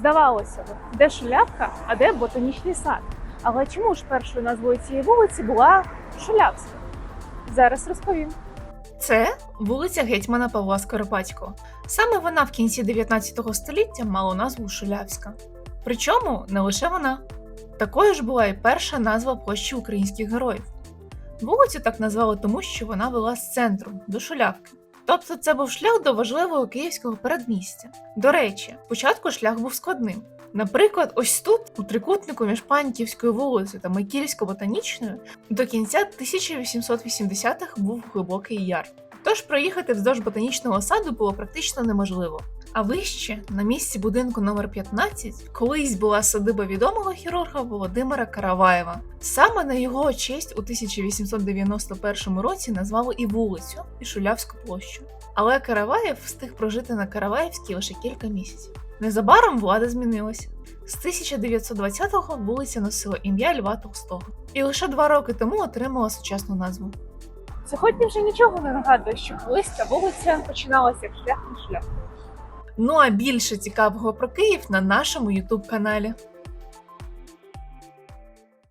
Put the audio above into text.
Здавалося б, де шулявка, а де ботанічний сад. Але чому ж першою назвою цієї вулиці була Шулявська? Зараз розповім. Це вулиця гетьмана Павла Скоропадського. Саме вона в кінці 19 століття мала назву Шулявська. Причому не лише вона. Такою ж була і перша назва площі українських героїв. Вулицю так назвали тому, що вона вела з центру до Шулявки. Тобто це був шлях до важливого київського передмістя. До речі, спочатку шлях був складним. Наприклад, ось тут, у трикутнику між Паньківською вулицею та Микільсько-Ботанічною, до кінця 1880-х був глибокий яр. Тож проїхати вздовж ботанічного саду було практично неможливо. А вище, на місці будинку номер 15, колись була садиба відомого хірурга Володимира Караваєва. Саме на його честь у 1891 році назвали і вулицю, і Шулявську площу. Але Караваєв встиг прожити на Караваєвській лише кілька місяців. Незабаром влада змінилася. З 1920-го вулиця носила ім'я Льва Толстого, і лише два роки тому отримала сучасну назву. Сьогодні вже нічого не нагадує, що колись ця вулиця починалася як шлях на шлях. Ну а більше цікавого про Київ на нашому Ютуб каналі.